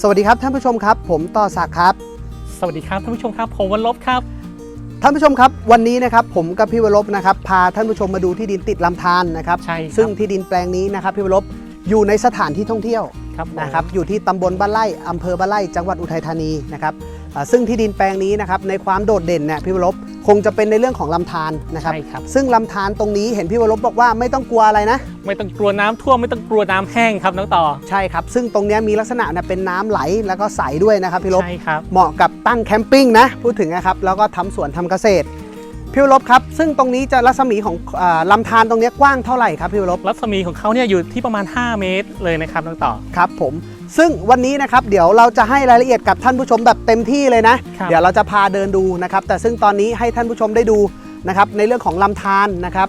สวัสดีครับท่านผู้ชมครับ ผมต่อศักดิ์ครับ สวัสดีครับท่านผู้ชมครับผมวันลบครับ ท่านผู้ชมครับวันนี้นะครับผมกับพี่วรบนะครับพาท่านผู้ชมมาดูที่ดินติดลำธารนะครับใช่ครับ ซึ่งที่ดินแปลงนี้นะครับพี่วรบอยู่ในสถานที่ท่องเที่ยว ครับผมนะครับอยู่ที่ตำบลบ้านไร่อำเภอบ้านไร่จังหวัดอุทัยธานีนะครับอ่าซึ่งที่ดินแปลงนี้นะครับในความโดดเด่นเนี่ยพี่วรบ คงจะเป็นในเรื่องของลำธารนะครับ ใช่ครับ ซึ่งลำธารตรงนี้เห็นพี่วรบบอกว่าไม่ต้องกลัวอะไรนะ ไม่ต้องกลัวน้ำท่วมไม่ต้องกลัวน้ำแห้งครับน้องต่อใช่ครับ ซึ่งตรงเนี้ยมีลักษณะเนี่ยเป็นน้ำไหลแล้วก็ใสด้วยนะครับพี่ลบ ใช่ครับ เหมาะกับตั้งแคมปิ้งนะ พูดถึงนะครับ แล้วก็ทำสวนทำเกษตร พี่วรบครับ ซึ่งตรงนี้จะรัศมีของอาลำธารตรงเนี้ยกว้างเท่าไหร่ครับพี่วรบ รัศมีของเขาเนี่ยอยู่ที่ประมาณ 5 เมตรเลยนะครับน้องต่อ ครับผม ซึ่งวันนี้นะครับเดี๋ยวเราจะให้รายละเอียดกับท่านผู้ชมแบบเต็มที่เลยนะครับเดี๋ยวเราจะพาเดินดูนะครับ แต่ซึ่งตอนนี้ให้ท่านผู้ชมได้ดูนะครับในเรื่องของลำธารนะครับ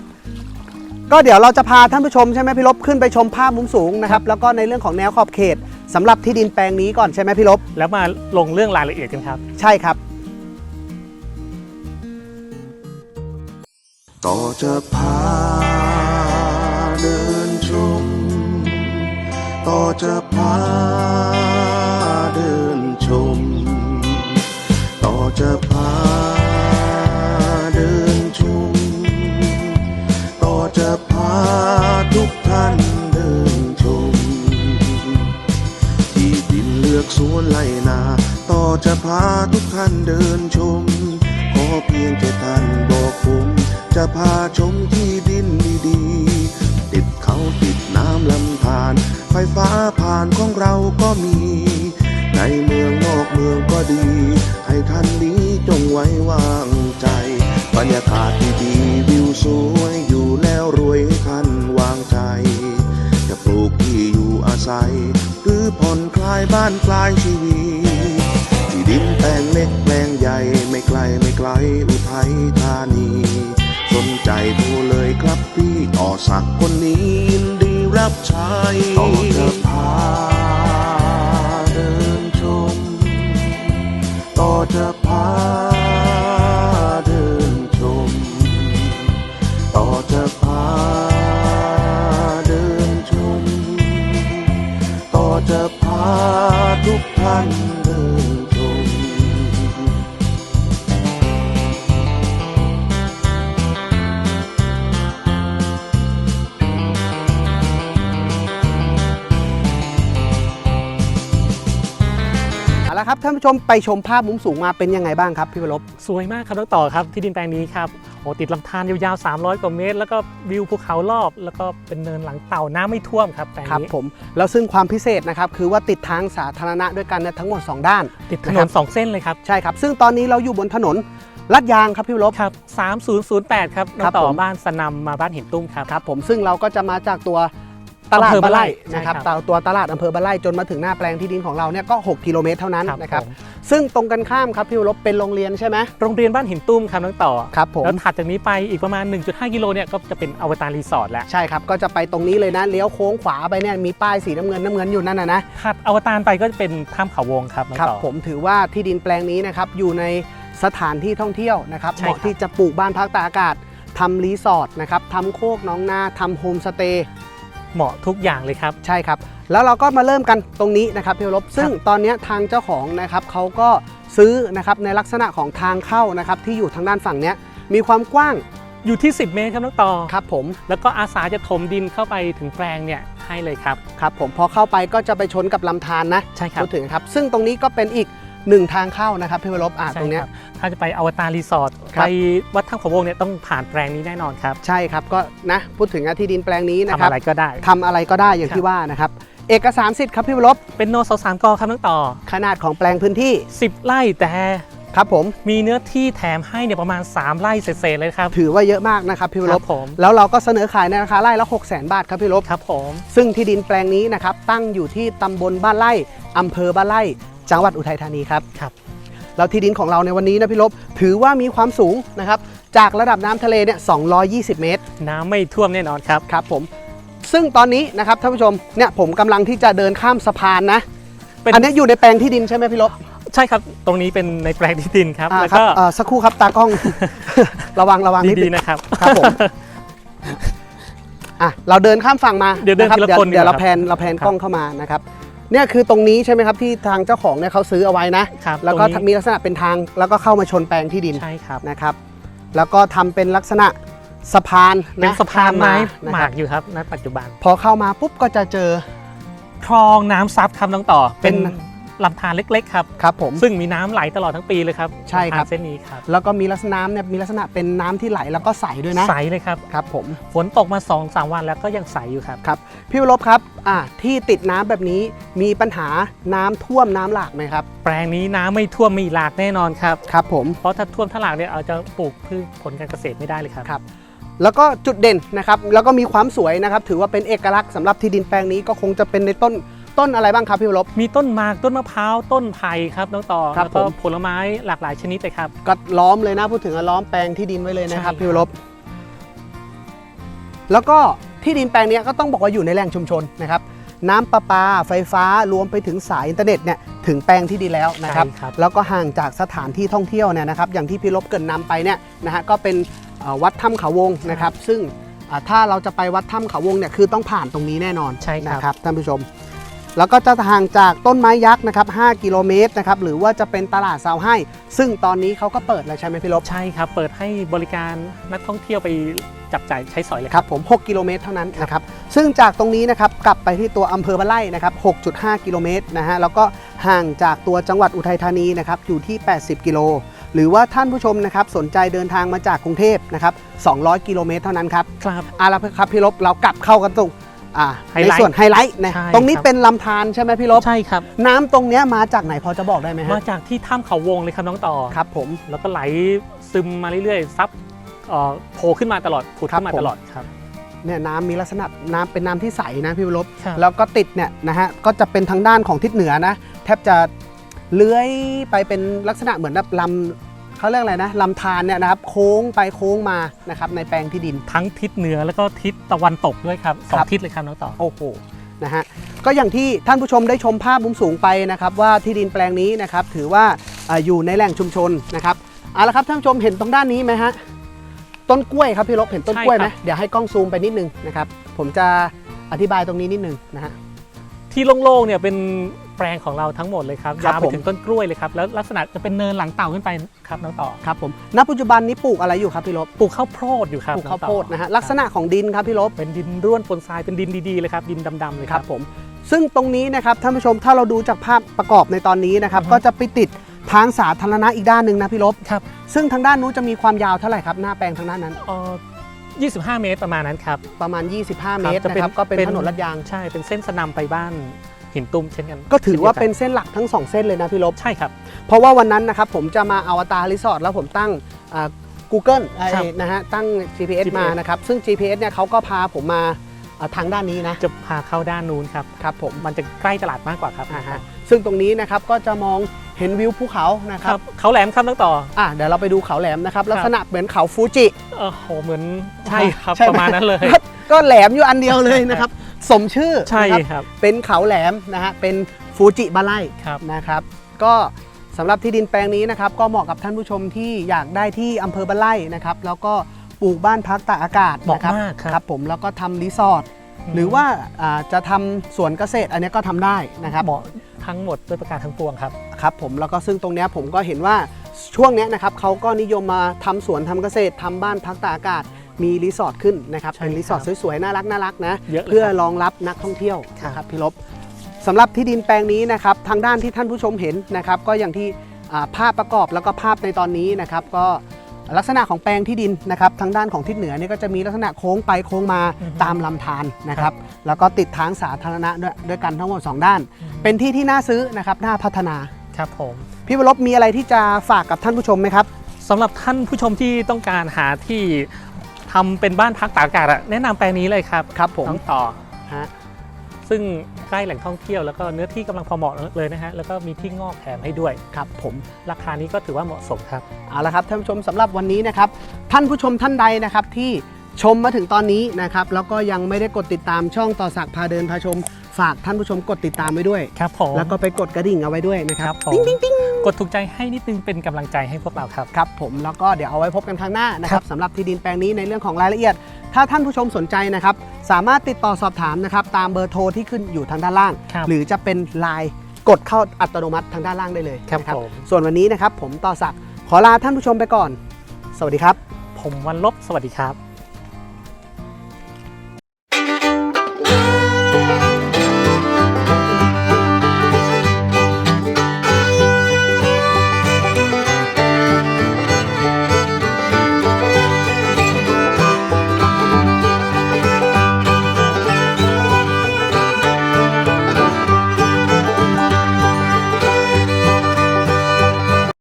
ก็เดี๋ยวเราจะพาท่านผู้ชมใช่ไหมพี่ลบขึ้นไปชมภาพมุมสูงนะครับแล้วก็ในเรื่องของแนวขอบเขตสำหรับที่ดินแปลงนี้ก่อนใช่ไหมพี่ลบแล้วมาลงเรื่องรายละเอียดกันครับ ใช่ครับ ต่อจะพา ต่อจะพาเดินชม ต่อจะพาเดินชม ต่อจะพาทุกท่านเดินชม ที่ดินเลือกสวนไล่นา ต่อจะพาทุกท่านเดินชม ขอเพียงแค่ท่านบอกผม จะพาชมที่ารไฟฟ้าผ่านของเราก็มี ในเมืองนอกเมืองก็ดี ให้ท่านนี้จงไว้วางใจ บรรยากาศดีๆวิวสวยอยู่แล้วรวยให้ท่านวางใจ จะปลูกที่อยู่อาศัย หรือผ่อนคลายบ้านปลายชีวิตที่ดินแปลงเล็กแปลงใหญ่ไม่ไกลไม่ไกลอุทัยธานี สนใจโทรเลยครับพี่ต่อสักคนนี้ยินดี รับใช้ ครับท่านผู้ชมไปชมภาพมุมสูงมาเป็นยังไงบ้างครับพี่วรบสวยมากครับน้องต่อครับที่ดินแปลงนี้ครับโอ้ติดลำธารยาวๆ 300 กว่าเมตร แล้วก็วิวภูเขารอบ แล้วก็เป็นเนินหลังเต่าน้ำไม่ท่วมครับแปลงครับนี้ผมแล้วซึ่งความพิเศษนะครับคือว่าติดทางสาธารณะด้วยกันเนี่ยทั้งหมด 2 ด้าน ติดถนนะครับนสองเส้นเลยครับใช่ครับ ซึ่งตอนนี้เราอยู่บนถนนลาดยางครับพี่วรบ ครับ3008 ครับน้อครับงต่ผอม บ้านสนำมาบ้านหินตุ้มครับ ครับผมซึ่งเราก็จะมาจากตัว ตลาดอำเภอบ้านไร่บ้านไร่นะครับใช่ครับตาตัวตลาดอำเภอบ้านไร่จนมาถึงหน้าแปลงที่ดินของเราเนี่ยก็ 6 กิโลเมตรเท่านั้นนะครับผม ซึ่งตรงกันข้ามครับพี่วรบเป็นโรงเรียนใช่ไหมโรงเรียนบ้านหินตุ้มครับน้องต่อ ครับผมแล้วถัดจากนี้ไปอีกประมาณ 1.5 กิโลเนี่ยก็จะเป็นอวตารรีสอร์ทแล้วใช่ครับก็จะไปตรงนี้เลยนะเลี้ยวโค้งขวาไปเนี่ยมีป้ายสีน้ำเงินน้ำเงินอยู่นั่นนะนะ ถัดอวตารไปก็จะเป็นถ้ำเขาวงครับน้องครับต่อ ผมถือว่าที่ดินแปลงนี้นะครับอยู่ในสถานที่ท่องเที่ยวนะครับใช่เหมาะครับที่จะปลูกบ้านพักตากอากาศทำรีสอร์ทนะครับทำโคกน้องนาทำโฮมสเตย์ เหมาะทุกอย่างเลยครับ ใช่ครับ แล้วเราก็มาเริ่มกันตรงนี้นะครับพี่วรบซึ่งตอนเนี้ยทางเจ้าของนะครับเขาก็ซื้อนะครับในลักษณะของทางเข้านะครับที่อยู่ทางด้านฝั่งเนี้ยมีความกว้างอยู่ที่ 10 เมตรครับน้องต่อครับผมแล้วก็อาสาจะถมดินเข้าไปถึงแปลงเนี่ยให้เลยครับครับผมพอเข้าไปก็จะไปชนกับลำธารนะใช่ครับพูดถึงครับ ซึ่งตรงนี้ก็เป็นอีก หนึ่งทางเข้านะครับพี่วรบอ่าใช่ตรงเนี้ยครับถ้าจะไปอวตารรีสอร์ทครับ ไปวัดถ้ำเขาวงเนี่ยต้องผ่านแปลงนี้แน่นอนครับใช่ครับก็นะพูดถึงนะที่ดินแปลงนี้นะทำครับอะไรก็ได้ ทำอะไรก็ได้อย่างครับที่ว่านะครับเอกสารสิทธิ์ครับพี่วรบเป็นโนเสาสามกอครับน้องต่อ ขนาดของแปลงพื้นที่10 ไร่แต่ครับผมมีเนื้อที่แถมให้เนี่ยประมาณ 3 ไร่เศษๆเลยครับถือว่าเยอะมากนะครับพี่วครรับบผม แล้วเราก็เสนอขายในราคาไร่ละ6 0 0 0 0 0บาทครับพี่วรบ ครับผม ซึ่งที่ดินแปลงนี้นะครับตั้งอยู่ที่ตำบลบ้านไร่อำเภอบ้านไร่ จังหวัดอุทัยธานีครับครับแล้วที่ดินของเราในวันนี้นะพี่ลบถือว่ามีความสูงนะครับจากระดับน้ำทะเลเนี่ย220 เมตร น้ำไม่ท่วมแน่นอนครับครับผมซึ่งตอนนี้นะครับท่านผู้ชมเนี่ยผมกำลังที่จะเดินข้ามสะพานนะเป็นอันนี้อยู่ในแปลงที่ดินใช่ไหมพี่ลบใช่ครับ ตรงนี้เป็นในแปลงที่ดินครับอ่าแล้วครับก็เอ่อสักครู่ครับตากล้อง ระวังระวังนิดดีนึงๆนะครับครับผมอะเราเดินข้ามฝั่งมาเดี๋ยวเดินทีละรับคนเดี๋ยวดีกว่าเราแพนเราแพนครับกล้องเข้ามานะครับ เนี่ยคือตรงนี้ใช่ไหมครับที่ทางเจ้าของเนี่ยเขาซื้อเอาไว้นะครับแล้วก็ตรงนี้ มีลักษณะเป็นทางแล้วก็เข้ามาชนแปลงที่ดินใช่ครับนะครับ แล้วก็ทำเป็นลักษณะสะพานเป็นสะพานไม้นะหคมารับกอยู่ครับณปัจจุบัน พอเข้ามาปุ๊บก็จะเจอ คลองน้ำซับครับน้องต่อเป็เป็นน ลำธารเล็กๆครับครับผม ซึ่งมีน้ำไหลตลอดทั้งปีเลยครับใช่ครับ ลำธาเส้นนี้ครับแล้วก็มีลักษณะเนี่ยมีลักษณะเป็นน้ำที่ไหลแล้วก็ใสด้วยนะใสเลยครับ ครับผมฝนตกมา2อสวันแล้วก็ยังใสอยู่ครับ ครับพี่วรบครับอ่าที่ติดน้ำแบบนี้มีปัญหาน้ำท่วมน้ำหลากไหมครับแปลงนี้น้ำไม่ท่วมไม่หลากแน่นอนครับ ครับผม เพราะถ้าท่วมถ้าหลากเนี่ยเอาจะปลูกพืชผลการเกษตรไม่ได้เลยครับ ครับ แล้วก็จุดเด่นนะครับ แล้วก็มีความสวยนะครับ ถือว่าเป็นเอกลักษณ์สำหรับที่ดินแปลงนี้ก็คงจะเป็นในต้น ต้นอะไรบ้างครับพี่วรบ มีต้นหมากต้นมะพร้าวต้นไผ่ครับน้องต่อครับแล้วก็ผม ผลไม้หลากหลายชนิดเลยครับ ก็ล้อมเลยนะพูดถึงอะล้อมแปลงที่ดินไว้เลยนะครับใช่ พี่วรบ แล้วก็ที่ดินแปลงเนี้ยก็ต้องบอกว่าอยู่ในแหล่งชุมชนนะครับ น้ำประปาไฟฟ้ารวมไปถึงสายอินเทอร์เน็ตเนี่ยถึงแปลงที่ดินแล้วนะครับ ใช่ครับ แล้วก็ห่างจากสถานที่ท่องเที่ยวเนี่ยนะครับ อย่างที่พี่ลบเกรินนำไปเนี่ยนะฮะก็เป็นเอ่อวัดถ้ำเขาวงนะครับ ซึ่งอ่าถ้าเราจะไปวัดถ้ำเขาวงเนี่ยคือต้องผ่านตรงนี้แน่นอนใช่ครับ นะครับท่านผู้ชม แล้วก็จะห่างจากต้นไม้ยักษ์นะครับ 5 กิโลเมตรนะครับ หรือว่าจะเป็นตลาดซาวให้ ซึ่งตอนนี้เขาก็เปิดแล้วใช่ไหมพี่ลบ ใช่ครับ เปิดให้บริการนักท่องเที่ยวไปจับจ่ายใช้สอยเลยครับผม 6 กิโลเมตรเท่านั้นนะครับ ซึ่งจากตรงนี้นะครับกลับไปที่ตัวอำเภอบ้านไร่นะครับ 6.5 กิโลเมตรนะฮะ แล้วก็ห่างจากตัวจังหวัดอุทัยธานีนะครับอยู่ที่ 80 กิโล หรือว่าท่านผู้ชมนะครับสนใจเดินทางมาจากกรุงเทพนะครับ 200 กิโลเมตรเท่านั้นครับ ครับเอาละครับพี่ลบเรากลับเข้ากันตรง อ่าไฮในไลท์ส่วนไฮไลท์นะใช่ตรงนี้ครับ เป็นลำธารใช่ไหมพี่ลบใช่ครับ น้ำตรงเนี้ยมาจากไหนพอจะบอกได้ไหมฮะมาจากที่ถ้ำเขาวงเลยครับน้องต่อ ครับผม แล้วก็ไหลซึมมาเรื่อยๆซับเอ่อโผล่ขึ้นมาตลอดผุดขึ้นมาครับผม ตลอดครับ เนี่ยน้ำมีลักษณะน้ำเป็นน้ำที่ใสนะพี่ลบ ครับ แล้วก็ติดเนี่ยนะฮะก็จะเป็นทางด้านของทิศเหนือนะ แทบจะเลื้อยไปเป็นลักษณะเหมือนแบบลำ เขาเรียกอะไรนะลำธารเนี่ยนะครับโค้งไปโค้งมานะครับในแปลงที่ดิน ทั้งทิศเหนือแล้วก็ทิศตะวันตกด้วยครับสอครังบทิศเลยครับน้องต่อ โอ้โหนะฮะก็อย่างที่ท่านผู้ชมได้ชมภาพมุมสูงไปนะครับว่าที่ดินแปลงนี้นะครับถือว่าอ่าอยู่ในแหล่งชุมชนนะครับเอาละครับท่านผู้ชมเห็นตรงด้านนี้ไหมฮะต้นกล้วยครับพี่ลบเห็นต้นกล้วยไหมใช่ครับเดี๋ยวให้กล้องซูมไปนิดนึงนะครับผมจะอธิบายตรงนี้นิดนึงนะฮะที่โล่งๆเนี่ยเป็น แปลงของเราทั้งหมดเลยครับครับยาวไปผม ถึงต้นกล้วยเลยครับ แล้วลักษณะจะเป็นเนินหลังเต่าขึ้นไปครับน้องต่อครับผมณปัจจุบันนี้ปลูกอะไรอยู่ครับพี่ลบปลูกข้าวโพดอยู่ครับปลูกน้องข้าวต่อโพดนะฮะลักษณะของดินครับพี่ลบ เป็นดินร่วนปนทรายเป็นดินดีๆเลยครับดินดำๆเลยคครัรับบ ผมซึ่งตรงนี้นะครับท่านผู้ชมถ้าเราดูจากภาพประกอบในตอนนี้นะครับ อือฮึ ก็จะไปติดทางสาธารณะอีกด้านหนึ่งนะพี่ลบ ครับซึ่งทางด้านนู้นจะมีความยาวเท่าไหร่ครับ หน้าแปลงทางด้านนั้น เอ่อ25 เมตรประมาณนั้นครับ ประมาณ 25 เมตรจะนะครับก็เป็นถนนลาดยาง ใช่เป็นเส้นสนามไปบ้าน หินตุ้มเช่นกันก็ถือว่าเป็นช่เส้นหลักทั้งสองเส้นเลยนะพี่ลบ ใช่ครับ เพราะว่าวันนั้นนะครับผมจะมาอวตารรีสอร์ทแล้วผมตั้งอ่า Google ไอ้ครับนะฮะตั้ง GPS, GPS มานะครับซึ่ง GPS เนี่ยเขาก็พาผมมาอ่าทางด้านนี้นะ จะพาเข้าด้านนู้นครับครับผมมันจะใกล้ตลาดมากกว่าครับอ่าฮะซึ่งตรงนี้นะครับก็จะมองเห็นวิวภูเขานะคครัรับบเขาแหลมครับน้องต่ออะเดี๋ยวเราไปดูเขาแหลมนะครับครับลักษณะเหมือนเขาฟูจิเออโหเหมือนใช่ครับใช่ไหมประมาณนั้นเลยก็ก็แหลมอยู่อันเดียวเลยนะครับ สมชื่อใช่นะครับครับ เป็นเขาแหลมนะฮะ เป็นฟูจิบาไลครับนะครับ ก็สำหรับที่ดินแปลงนี้นะครับ ก็เหมาะกับท่านผู้ชมที่อยากได้ที่อำเภอบ้านไร่นะครับ แล้วก็ปลูกบ้านพักตากอากาศเหมาะนะครับมากครับครับผมแล้วก็ทำรีสอร์ทหรือว่าอ่าจะทำสวนเกษตรอันนี้ก็ทำได้นะครับเหมาะทั้งหมดด้วยประการทั้งปวงครับครับผมแล้วก็ซึ่งตรงเนี้ยผมก็เห็นว่าช่วงเนี้ยนะครับเขาก็นิยมมาทำสวนทำเกษตรทำบ้านพักตากอากาศ มีรีสอร์ทขึ้นนะครับใช่เป็นรีสอร์ทครับสวยๆ น่ารักน่ารักนะเยอะเลยเพื่อครับรองรับนักท่องเที่ยวครับนะครับพี่ลบสำหรับที่ดินแปลงนี้นะครับทางด้านที่ท่านผู้ชมเห็นนะครับก็อย่างที่อ่าภาพประกอบแล้วก็ภาพในตอนนี้นะครับก็ลักษณะของแปลงที่ดินนะครับทางด้านของทิศเหนือเนี่ยก็จะมีลักษณะโค้งไปโค้งมาตามลำธารนะครับแล้วก็ติดทางสาธารณะด้วยด้วยกันทั้งหมดสองด้าน เป็นที่ที่น่าซื้อนะครับน่าพัฒนาครับผมพี่วรบมีอะไรที่จะฝากกับท่านผู้ชมไหมครับสำหรับท่านผู้ชมที่ต้องการหาที่ ทำเป็นบ้านพักตากอากาศอะแนะนำแปลงนี้เลยครับครับผม น้องต่อฮะ ซึ่งใกล้แหล่งท่องเที่ยวแล้วก็เนื้อที่กำลังพอเหมาะเลยนะฮะแล้วก็มีที่งอกแถมให้ด้วย ครับผม ราคานี้ก็ถือว่าเหมาะสมครับ เอาละครับท่านผู้ชมสำหรับวันนี้นะครับท่านผู้ชมท่านใดนะครับที่ชมมาถึงตอนนี้นะครับแล้วก็ยังไม่ได้กดติดตามช่องต่อสักดิ์พาเดินพาชม ฝากท่านผู้ชมกดติดตามไว้ด้วย ครับผม แล้วก็ไปกดกระดิ่งเอาไว้ด้วยนะคครัรับบผม กดถูกใจให้นิดนึงเป็นกำลังใจให้พวกเราครับครับ ผมแล้วก็เดี๋ยวเอาไว้พบกันครั้งหน้านะครับสำหรับที่ดินแปลงนี้ในเรื่องของรายละเอียด ถ้าท่านผู้ชมสนใจนะครับสามารถติดต่อสอบถามนะครับตามเบอร์โทรที่ขึ้นอยู่ทางด้านล่างครับหรือจะเป็นไลน์กดเข้าอัตโนมัติทางด้านล่างได้เลยครับนะผมส่วนวันนี้นะครับผมต่อศักดิ์ขอลาท่านผู้ชมไปก่อน สวัสดีครับ ผมวันลบสวัสดีครับ